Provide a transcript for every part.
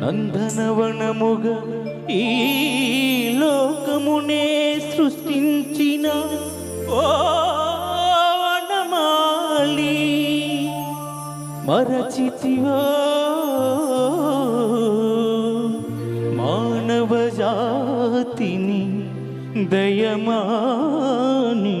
నందనవనముగ ఈ లోకమునే సృష్టించిన ఓ వనమాలి మరచితివో మానవ దయమాని.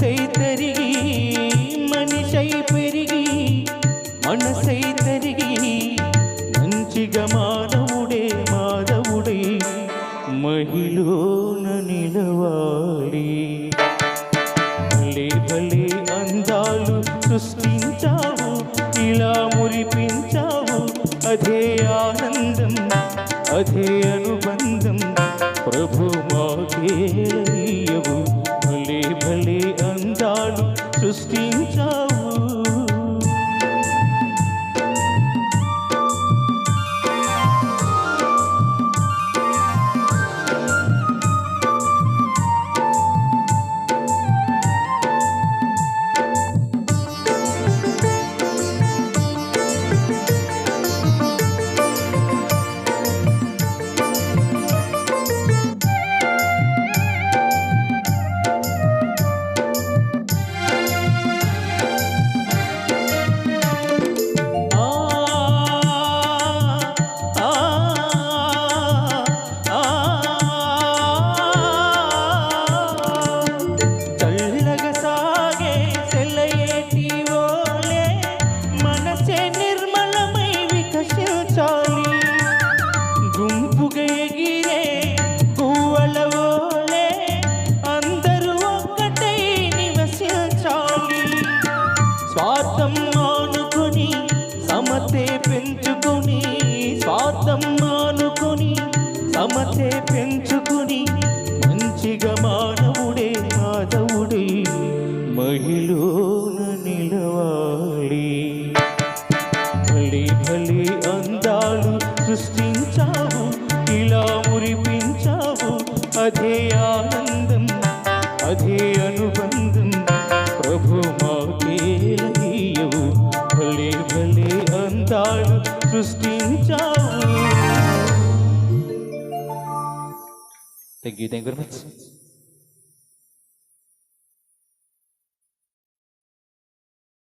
మనసై తరిగి మనిషై పెరిగి మనసై తరిగి మంచిగా మానవుడే మాధవుడే మహిళన నిలవాలి. భలే భలే అందాలు సృష్టించావు ఇలా మురిపించావు అదే ఆనందం అదే అనుబంధం ప్రభు మాకే అందాలు ఎగిరే గువ్వల ఓలే అందరూ ఒక్కటై నివసించాలి. స్వార్థం మానుకొని సమతే పెంచుకొని స్వార్థం మానుకొని సమతే పెంచుకొని మంచిగా మారు అదే ఆనందం అదే అనుబంధం ప్రభు మాకేలయ్యవు భలే భలే అందాలు సృష్టించావు. Thank you thank you very much